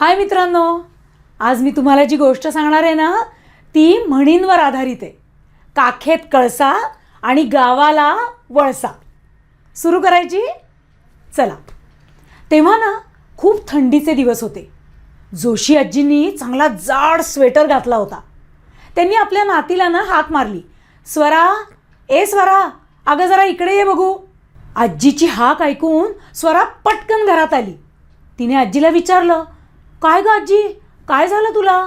हाय मित्रांनो आज मी तुम्हाला जी गोष्ट सांगणार आहे ना ती म्हणींवर आधारित आहे. काखेत कळसा आणि गावाला वळसा. सुरू करायची? चला. तेव्हा ना खूप थंडीचे दिवस होते. जोशी आजींनी चांगला जाड स्वेटर घातला होता. त्यांनी आपल्या नातीला ना हाक मारली. स्वरा ए स्वरा अगं जरा इकडे ये बघू. आजीची हाक ऐकून स्वरा पटकन घरात आली. तिने आजीला विचारलं काय गं आजी काय झालं तुला?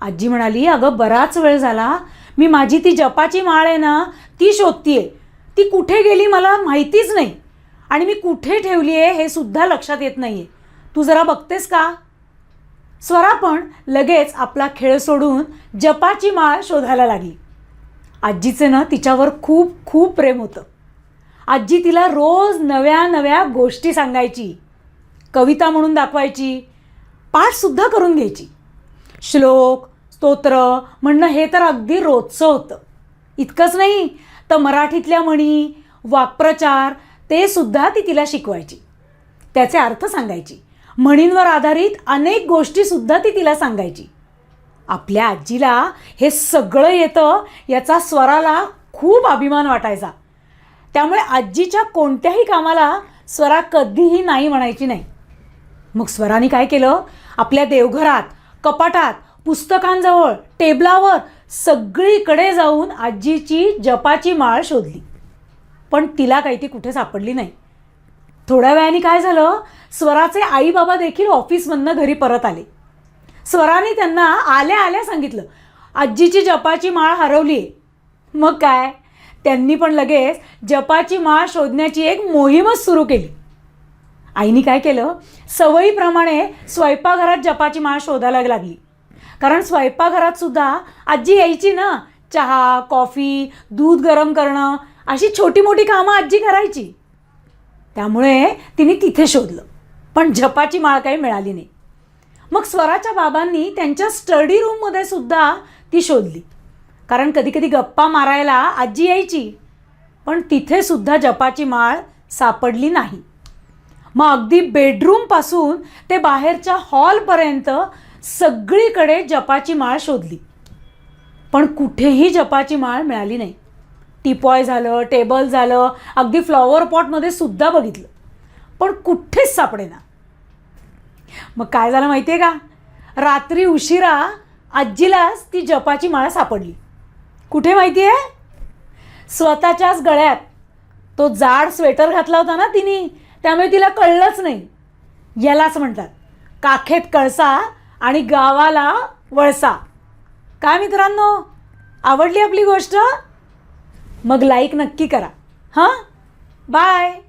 आजी म्हणाली अगं बराच वेळ झाला. मी माझी ती जपाची माळ आहे ना ती शोधतीये. ती कुठे गेली मला माहितीच नाही. आणि मी कुठे ठेवली आहे हे सुद्धा लक्षात येत नाही आहे तू जरा बघतेस का? स्वरा पण लगेच आपला खेळ सोडून जपाची माळ शोधायला लागली. आजीचे ना तिच्यावर खूप खूप प्रेम होतं. आजी तिला रोज नव्या नव्या गोष्टी सांगायची. कविता म्हणून दाखवायची पाठसुद्धा करून घ्यायची. श्लोक स्तोत्र म्हणणं हे तर अगदी रोजचं होतं. इतकंच नाही तर मराठीतल्या म्हणी वाक्प्रचार ते सुद्धा ती तिला शिकवायची. त्याचे अर्थ सांगायची. म्हणींवर आधारित अनेक गोष्टीसुद्धा ती तिला सांगायची. आपल्या आजीला हे सगळं येतं याचा स्वराला खूप अभिमान वाटायचा. त्यामुळे आजीच्या कोणत्याही कामाला स्वरा कधीही नाही म्हणायची नाही. मग स्वराने काय केलं? आपल्या देवघरात कपाटात पुस्तकांजवळ टेबलावर सगळीकडे जाऊन आजीची जपाची माळ शोधली. पण तिला काही ती कुठे सापडली नाही. थोड्या वेळाने काय झालं? स्वराचे आई बाबा देखील ऑफिसमधनं घरी परत आले. स्वराने त्यांना आल्या आल्या सांगितलं आजीची जपाची माळ हरवली आहे मग काय? त्यांनी पण लगेच जपाची माळ शोधण्याची एक मोहीमच सुरू केली. आईने काय केलं? सवयीप्रमाणे स्वयंपाकघरात जपाची माळ शोधायला लागली. कारण स्वयंपाकघरात सुद्धा आजी यायची ना चहा कॉफी दूध गरम करणं अशी छोटी मोठी कामं आजी करायची. त्यामुळे तिने तिथे शोधलं. पण जपाची माळ काही मिळाली नाही. मग स्वराच्या बाबांनी त्यांच्या स्टडी रूममध्ये सुद्धा ती शोधली. कारण कधीकधी गप्पा मारायला आजी यायची. पण तिथे सुद्धा जपाची माळ सापडली नाही. मग अगदी बेडरूमपासून ते बाहेरच्या हॉलपर्यंत सगळीकडे जपाची माळ शोधली. पण कुठेही जपाची माळ मिळाली नाही. टिपॉय झालं टेबल झालं अगदी फ्लॉवर पॉटमध्ये सुद्धा बघितलं. पण कुठेच सापडेना. मग काय झालं माहिती आहे का? रात्री उशिरा आजीलाच ती जपाची माळ सापडली. कुठे माहिती आहे स्वतःच्याच गळ्यात. तो जाड स्वेटर घातला होता ना तिने. त्यामुळे तिला कळलंच नाही. यालाच म्हणतात काखेत कळसा आणि गावाला वळसा. काय मित्रांनो? आवडली आपली गोष्ट? मग लाईक नक्की करा. हां? बाय